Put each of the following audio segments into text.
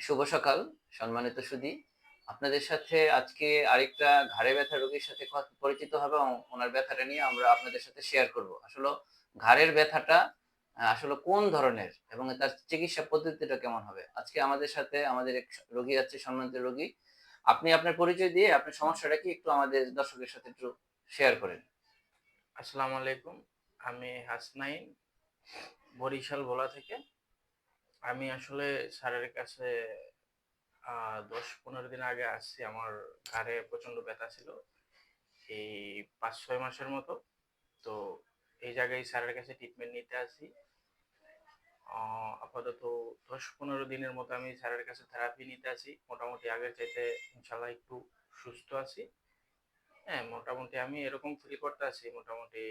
শুভ সকাল, সম্মানিত সুধী আপনাদের সাথে আজকে আরেকটা ঘাড়ে ব্যথা রোগীর সাথে পরিচিত হবে এবং ওনার ব্যথাটা নিয়ে আমরা আপনাদের সাথে শেয়ার করব। আসলে ঘাড়ের ব্যথাটা আসলে কোন ধরনের এবং তার চিকিৎসা পদ্ধতিটা কেমন হবে? আজকে আমাদের সাথে আমাদের এক রোগী আছে, সম্মানিত রোগী। আপনি আপনার পরিচয় দিয়ে আপনার সমস্যাটা কি একটু আমাদের দর্শকের সাথে একটু শেয়ার করেন। আসসালামু আলাইকুম। আমি হাসনাইন, বরিশাল ভোলা থেকে। আমি আসলে স্যারের কাছে দশ পনেরো দিন আগে আসছি। আমার ঘাড়ে প্রচণ্ড ব্যথা ছিল। এই পাঁচ, ছয় মাসের মতো। তো এই জায়গায় স্যারের কাছে ট্রিটমেন্ট নিতে আসি। আপাতত দশ পনেরো দিনের মতো আমি স্যারের কাছে থেরাপি নিতে আসি। মোটামুটি আগের চাইতে ইনশাল্লাহ একটু সুস্থ আছি। হ্যাঁ মোটামুটি আমি এরকম ফিল করতে আছি। মোটামুটি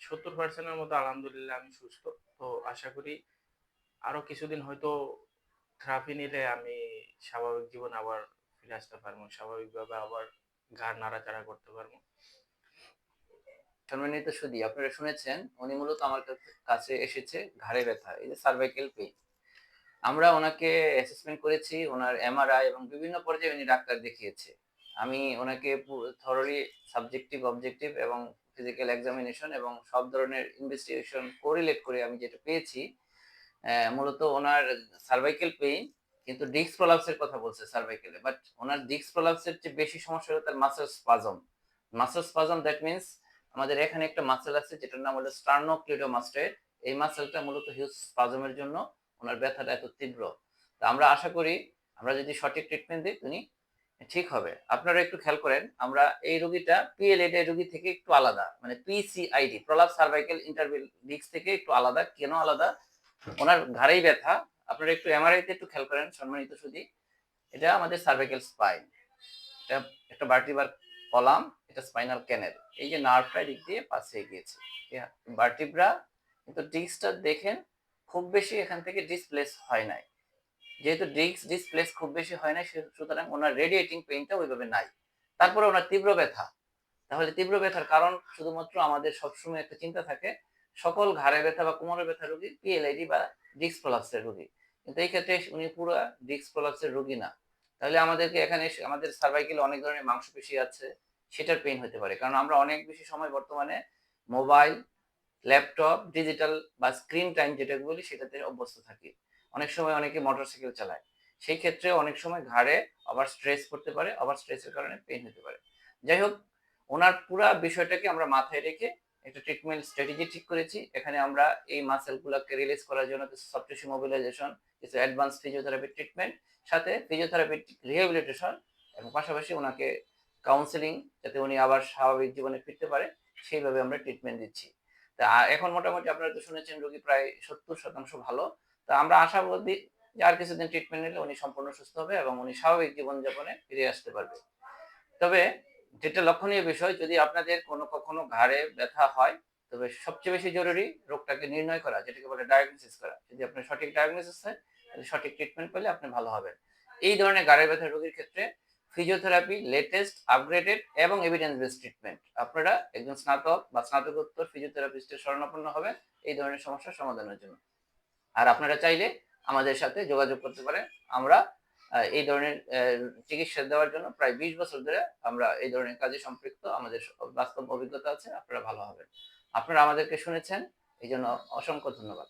সত্তর পার্সেন্টের মতো আলহামদুলিল্লাহ আমি সুস্থ। তো আশা করি আরও কিছুদিন হয়তো থেরাপি নিলে আমি স্বাভাবিক জীবন আবার ফিরে আসতে পারব, স্বাভাবিকভাবে আবার ঘাড় নাড়াচাড়া করতে পারব। সম্মানিত সুদী আপনারা শুনেছেন, উনি মূলত আমার কাছে- এসেছে ঘাড়ে ব্যথা, এই যে সার্ভাইকেল পেইন আমরা ওনাকে অ্যাসেসমেন্ট করেছি, ওনার এমআরআই এবং বিভিন্ন পর্যায়ে উনি ডাক্তার দেখিয়েছে। আমি ওনাকে থরলি সাবজেক্টিভ অবজেক্টিভ এবং ফিজিক্যাল এক্সামিনেশন এবং সব ধরনের ইনভেস্টিগেশন কোরিলেট করে আমি যেটা পেয়েছি মূলত ওনার সার্ভাইকেল পেইন কিন্তু ডিস্ক প্রলাপসের কথা বলছে সার্ভাইকেলে বাট ওনার ডিস্ক প্রলাপসের চেয়ে বেশি সমস্যা হলো তার muscle spasm muscle spasm that means আমাদের এখানে একটা মাসেল আছে যেটার নাম হলো স্টার্নোক্লিডোমাস্টেড এই মাসেলটা মূলত হিউজ স্পাজমের জন্য ওনার ব্যথাটা এত তীব্র। তা আমরা আশা করি, আমরা যদি সঠিক ট্রিটমেন্ট দিই, উনি ঠিক হবে। আপনারা একটু খেয়াল করেন, আমরা এই রোগীটা পিএলএড এর রোগী থেকে একটু আলাদা মানে পিসিআইডি প্রলাপ সার্ভাইকেল ইন্টারভিল ডিস্ক থেকে একটু আলাদা, কেন আলাদা? ওনার ঘাড়েই ব্যথা। আপনারা একটু এমআরআই তে একটু খেয়াল করেন, সম্মানিত সুদী এটা আমাদের সার্ভাইকেল স্পাইন এটা একটা ভার্টিবার কলাম এটা স্পাইনাল ক্যানেল এই যে নার্ভটা দিক দিয়ে পাশে গিয়েছে। ভার্টিব্রা কিন্তু ডিস্কটা দেখেন, খুব বেশি এখান থেকে ডিসপ্লেস হয় নাই। যেহেতু ডিস্ক ডিসপ্লেস খুব বেশি হয় নাই সুতরাং ওনার রেডিয়েটিং পেইনটা ওইভাবে নাই। তারপরে ওনার তীব্র ব্যথা। তাহলে তীব্র ব্যথার কারণ শুধুমাত্র আমাদের সবসময় একটা চিন্তা থাকে সকল ঘাড়ে ব্যথা বা কোমরে ব্যথা রোগী পিএলআইডি বা ডিস্ক প্রলাপসের রোগী। কিন্তু এই ক্ষেত্রে উনি পুরো ডিস্ক প্রলাপসের রোগী না। তাহলে আমাদেরকে এখানে আমাদের সার্ভাইকেলে অনেক ধরনের মাংসপেশি আছে, সেটার পেইন হতে পারে। কারণ আমরা অনেক বেশি সময় বর্তমানে মোবাইল ল্যাপটপ ডিজিটাল বা স্ক্রিন টাইম যেটা বলি, সেটাতে অভ্যস্ত থাকি। অনেক সময় অনেকে মোটরসাইকেল চালায়। সেই ক্ষেত্রে অনেক সময় ঘাড়ে আবার স্ট্রেস পড়তে পারে, আবার স্ট্রেসের কারণে পেইন হতে পারে। যাই হোক, ওনার পুরা বিষয়টাকে আমরা মাথায় রেখে একটা ট্রিটমেন্ট স্ট্র্যাটেজি ঠিক করেছি। এখানে আমরা এই মাসেলগুলোকে রিলিজ করার জন্য কিছু সফট টিস্যু মোবিলাইজেশন কিছু অ্যাডভান্স ফিজিওথেরাপি ট্রিটমেন্ট সাথে ফিজিওথেরাপি রিহেবিলিটেশন এবং পাশাপাশি ওনাকে কাউন্সেলিং যাতে উনি আবার স্বাভাবিক জীবনে ফিরতে পারে, সেইভাবে আমরা ট্রিটমেন্ট দিচ্ছি। তা এখন মোটামুটি আপনারা তো শুনেছেন রোগী প্রায় সত্তর শতাংশ ভালো। তা আমরা আশা আশাবাদী যে আর কিছুদিন ট্রিটমেন্ট নিলে উনি সম্পূর্ণ সুস্থ হবে এবং উনি স্বাভাবিক জীবনযাপনে ফিরে আসতে পারবে। তবে যেটা লক্ষণীয় বিষয়, যদি আপনাদের কোনো কখনো ঘাড়ে ব্যথা হয়, তবে সবচেয়ে বেশি জরুরি রোগটাকে নির্ণয় করা, যেটাকে বলে ডায়াগনোসিস করা। যদি আপনার সঠিক ডায়াগনোসিস হয় সঠিক ট্রিটমেন্ট পেলে আপনি ভালো হবেন। এই ধরনের ঘাড়ের ব্যথা রোগীর ক্ষেত্রে ফিজিওথেরাপি লেটেস্ট আপগ্রেডেড এবং এভিডেন্স বেসড ট্রিটমেন্ট আপনারা একজন স্নাতক বা স্নাতকোত্তর ফিজিওথেরাপিস্টের শরণাপন্ন হবেন, এই ধরনের সমস্যার সমাধানের জন্য। আর আপনারা চাইলে আমাদের সাথে যোগাযোগ করতে পারেন। আমরা এই ধরনের চিকিৎসা দেওয়ার জন্য প্রায় বিশ বছর ধরে আমরা এই ধরনের কাজে সম্পৃক্ত। আমাদের বাস্তব অভিজ্ঞতা আছে, আপনারা ভালো হবেন। আপনারা আমাদেরকে শুনেছেন, এই জন্য অসংখ্য ধন্যবাদ।